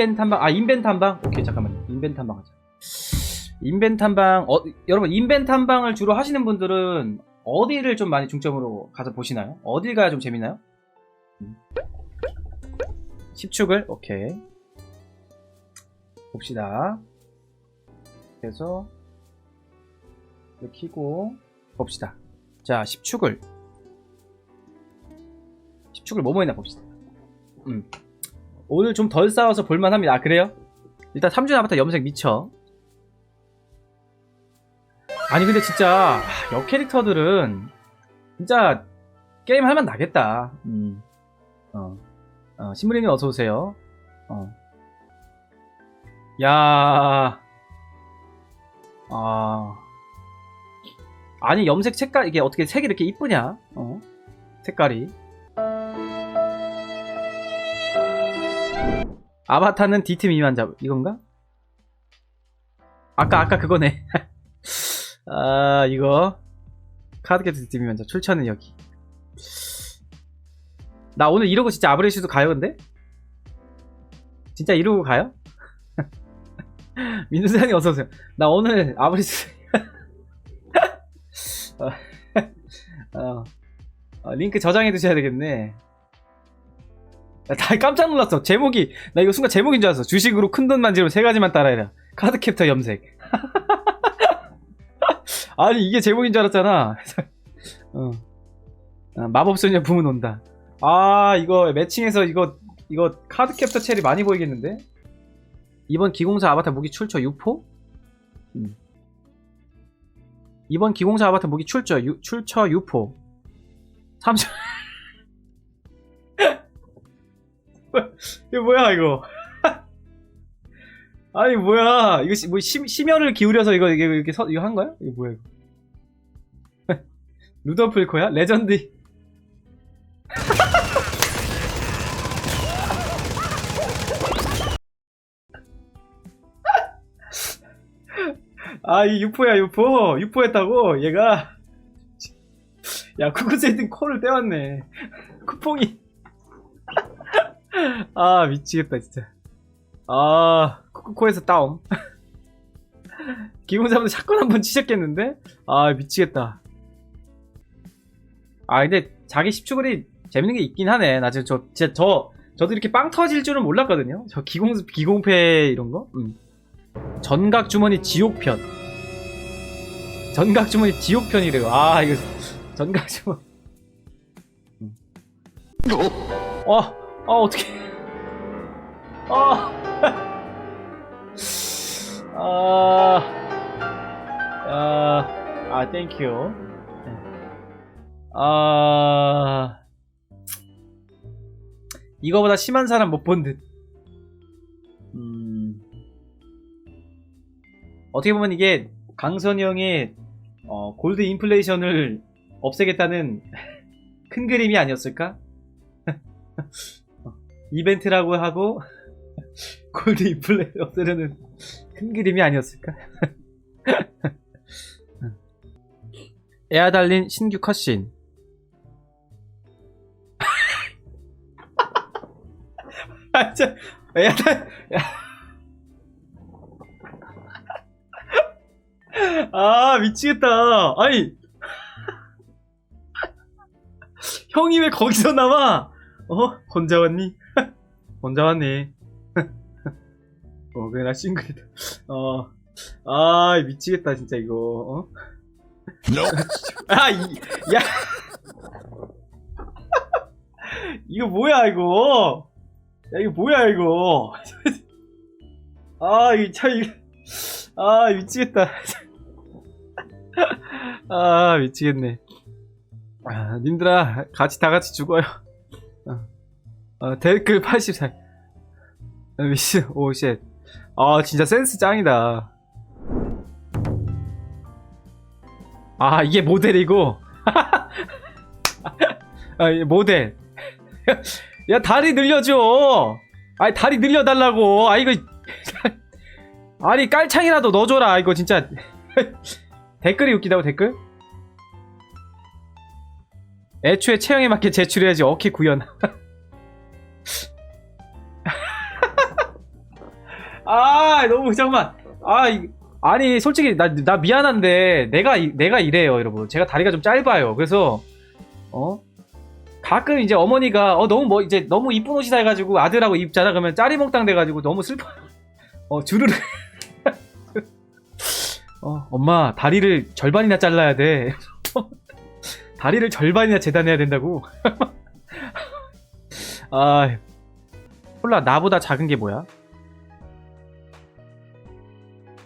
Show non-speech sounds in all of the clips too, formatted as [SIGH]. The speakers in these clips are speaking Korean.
인벤 탐방 아 인벤 탐방? 오케이 잠깐만 인벤 탐방 하자. 인벤 탐방 어, 여러분 인벤 탐방을 주로 하시는 분들은 어디를 좀 많이 중점으로 가서 보시나요? 어딜 가야 좀 재밌나요? 음. 10축을? 오케이. 봅시다. 그래서 이렇게 키고 봅시다. 자 10축을. 10축을 뭐뭐 있나 봅시다. 음. 오늘 좀 덜 싸워서 볼만합니다 아 그래요? 일단 3주 아바타 염색 미쳐 아니 근데 진짜 하, 역 캐릭터들은 진짜 게임 할만 나겠다 음. 어. 어, 신부님님 어서 오세요 어. 야 아. 아니 염색 색깔 이게 어떻게 색이 이렇게 이쁘냐? 어? 색깔이. 아바타는 D팀 이만 잡 이건가? 아까 아까 그거네. [LAUGHS] 아 이거 카드캐트 D팀 이만 잡 출처는 여기. 나 오늘 이러고 진짜 아브레슈도 가요 근데? 진짜 이러고 가요? [LAUGHS] 민수사님 어서오세요. 나 오늘 아브레슈 [LAUGHS] 어, 어, 어, 링크 저장해 두셔야 되겠네. 야, 다 깜짝 놀랐어. 제목이 나 이거 순간 제목인 줄 알았어. 주식으로 큰 돈 만지면 세 가지만 따라해라. 카드 캡터 염색. [LAUGHS] 아니 이게 제목인 줄 알았잖아. 어. 아, 마법소녀 부문 온다. 아 이거 매칭해서 이거 이거 카드 캡터 체리 많이 보이겠는데? 이번 기공사 아바타 무기 출처 6포? 음. 이번 기공사 아바타 무기 출처 유, 출처 6포 3 이거 뭐야 이거 [LAUGHS] 아니 뭐야 이거 시, 뭐 심, 심혈을 기울여서 이거 이게 이렇게 서, 이거 한 거야? 이거 뭐야 이거 [LAUGHS] 루더플코야? 레전드 [LAUGHS] 아, 이 유포야, 유포. 유포했다고, 얘가. 야, 쿠쿠세이든 코를 떼왔네. 쿠퐁이. 아, 미치겠다, 진짜. 아, 쿠쿠코에서 다운. 기본사분들 샷건 한번 치셨겠는데? 아, 미치겠다. 아, 근데 자기 10추글이 재밌는 게 있긴 하네. 나 지금 저, 진짜 저, 저도 이렇게 빵 터질 줄은 몰랐거든요. 저 기공, 기공패 이런 거? 음. 전각 주머니 지옥편. 전각 주머니 지옥편이래요. 아 이거 전각 주머니. 음. 어, 어 어떻게? [LAUGHS] 아, 아, 아, 아, 땡큐. 아, 이거보다 심한 사람 못 본 듯. 음. 어떻게 보면 이게 강선이 형의 어, 골드 인플레이션을 없애겠다는 [LAUGHS] 큰 그림이 아니었을까? 어, [LAUGHS] 이벤트라고 하고 [LAUGHS] 골드 인플레이션 없애려는 큰 그림이 아니었을까? [LAUGHS] 에아 달린 신규 컷신. [LAUGHS] 아, 진짜. 에아 달 아 미치겠다. 아니. 형이 왜 거기서 나와? 어? 혼자 왔니? 혼자 왔네 어 그래 나 싱글이다 어 아 미치겠다 진짜 이거 어? [LAUGHS] 아야. [LAUGHS] 이거 뭐야 이거? 야 이거 뭐야 이거? [LAUGHS] 아 이거 참 이거. 아 미치겠다. 아 미치겠네. 아 님들아 같이 다 같이 죽어요. 어, 어, 댓글 84 어, 미친. 오 쉣 아 진짜 센스 짱이다. 아 이게 모델이고 [LAUGHS] 아 모델. [LAUGHS] 야 다리 늘려줘. 아니 다리 늘려달라고. 아 이거. [LAUGHS] 아니 깔창이라도 넣어줘라. 이거 진짜. 댓글이 웃기다고 댓글? 애초에 체형에 맞게 제출해야지. 어케 구현 아 너무 잠깐만. 아 이- 아니 솔직히 나, 나 미안한데 내가 이- 내가 이래요 여러분. 제가 다리가 좀 짧아요. 그래서 어? 가끔 이제 어머니가 어 너무 뭐 이제 너무 이쁜 옷이다 해가지고 아들하고 입잖아. 그러면 짜리몽땅 돼가지고 너무 슬퍼. 어 주르르. [LAUGHS] 어 엄마 다리를 절반이나 잘라야 돼. [LAUGHS] 다리를 절반이나 재단해야 된다고. [LAUGHS] 아 콜라 나보다 작은 게 뭐야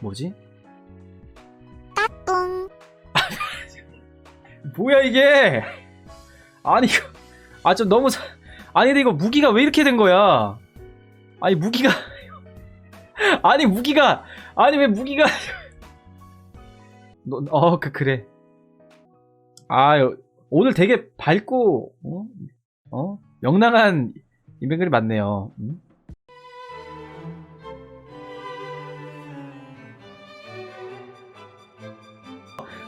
뭐지? 뿡. [LAUGHS] 뭐야 이게? 아니 이거 아 좀 너무 사- 아니 근데 이거 무기가 왜 이렇게 된 거야? 아니 무기가 [LAUGHS] 아니 무기가 아니 왜 무기가? [LAUGHS] 너, 어 그, 그래. 아 여- 오늘 되게 밝고 어, 어? 명랑한 인벤글이 많네요. 음?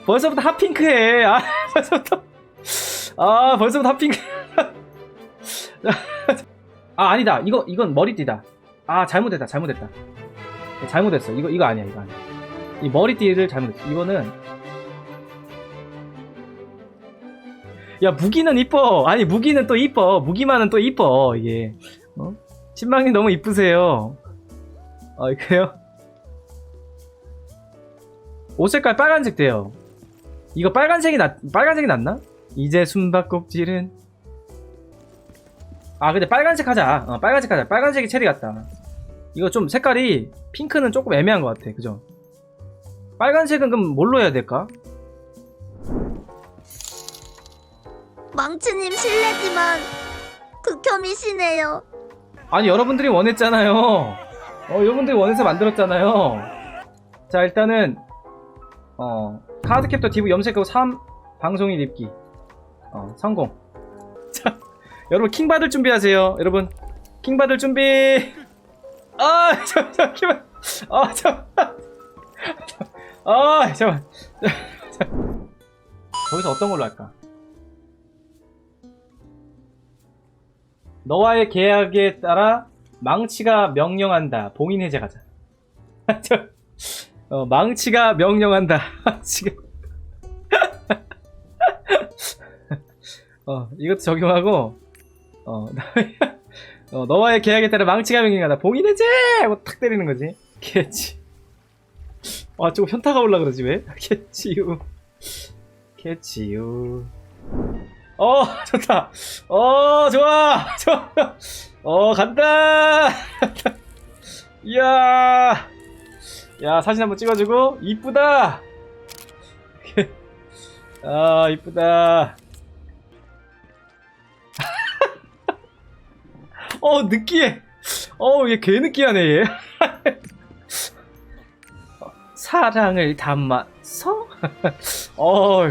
벌써부터 핫핑크해. 아 [LAUGHS] 벌써부터. 아 벌써부터 핫핑크. [LAUGHS] 아 아니다. 이거 이건 머리띠다. 아 잘못했다. 잘못했다. 잘못했어. 이거 이거 아니야 이거 아니야. 이 머리띠를 잘못했어. 이거는 야 무기는 이뻐. 아니 무기는 또 이뻐. 무기만은 또 이뻐 이게. 어? 신방님 너무 이쁘세요. 어 그래요? 옷 색깔 빨간색 돼요 이거 빨간색이 낫 빨간색이 낫나? 이제 숨바꼭질은 아 근데 빨간색 하자 어, 빨간색 하자 빨간색이 체리 같다 이거 좀 색깔이 핑크는 조금 애매한 것 같아 그죠? 빨간색은 그럼 뭘로 해야 될까? 망치님 실례지만 극혐이시네요. 아니 여러분들이 원했잖아요 어 여러분들이 원해서 만들었잖아요 자 일단은 어 카드 캡터 DV 염색하고 3 방송인 입기. 어 성공. [LAUGHS] 자 여러분 킹 받을 준비하세요. 여러분 킹 받을 준비! 아 잠깐 잠깐만. 아 잠깐 아 잠깐 저기서 [LAUGHS] 어떤 걸로 할까? 너와의 계약에 따라 망치가 명령한다. 봉인 해제 가자. [LAUGHS] 저, 어, 망치가 명령한다. [LAUGHS] 망치가. 어, 이것도 적용하고, 어, [LAUGHS] 어, 너와의 계약에 따라 망치가 명령한다. 봉인 해제! 하고 탁 때리는 거지. 캐치. 아, 조금 현타가 올라 그러지, 왜? [LAUGHS] 캐치유. 캐치유. 어, 좋다. 어, 좋아. 좋아. 어, 간다. 이야. 야, 사진 한번 찍어주고, 이쁘다. [LAUGHS] 아, 이쁘다. [LAUGHS] 어, 느끼해. 어, 얘개 느끼하네, 얘. [LAUGHS] 사랑을 담아서? 어,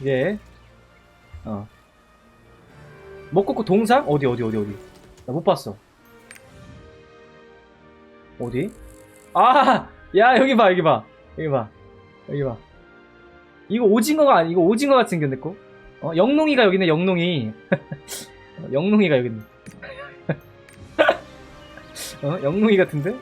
이게. 어. 먹고고 동상? 어디 어디 어디 어디 나 못 봤어 어디? 아! 야 여기 봐 여기 봐. 여기 봐. 여기 봐. 이거 오징어가 아니 이거 오징어 같이 생겼네 거 어, 영롱이가 여기 있네 영롱이. [LAUGHS] 어, 영롱이가 여기 있네. [LAUGHS] 어? 영롱이 같은데?